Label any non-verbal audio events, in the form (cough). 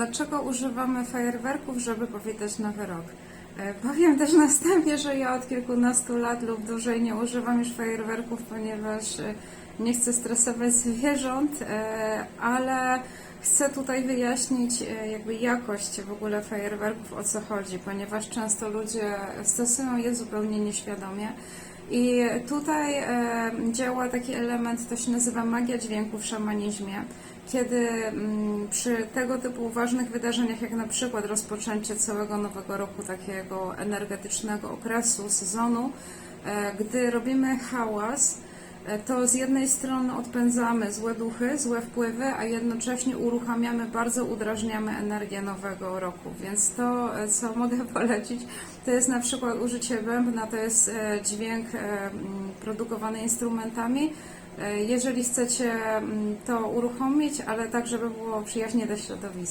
Dlaczego używamy fajerwerków, żeby powitać nowy rok? E, Powiem też na wstępie, że ja od kilkunastu lat lub dłużej nie używam już fajerwerków, ponieważ e, nie chcę stresować zwierząt, e, ale chcę tutaj wyjaśnić jakby jakość w ogóle fajerwerków, o co chodzi, ponieważ często ludzie stosują je zupełnie nieświadomie. I tutaj e, działa taki element, to się nazywa magia dźwięku w szamanizmie, kiedy mm, przy tego typu ważnych wydarzeniach, jak na przykład rozpoczęcie całego nowego roku, takiego energetycznego okresu, sezonu, e, gdy robimy hałas, to z jednej strony odpędzamy złe duchy, złe wpływy, a jednocześnie uruchamiamy, bardzo udrażniamy energię nowego roku. Więc to, e, co mogę (laughs) polecić, to jest na przykład użycie bębna, to jest e, dźwięk e, produkowany instrumentami. E, Jeżeli chcecie to uruchomić, ale tak, żeby było przyjaźnie dla środowiska.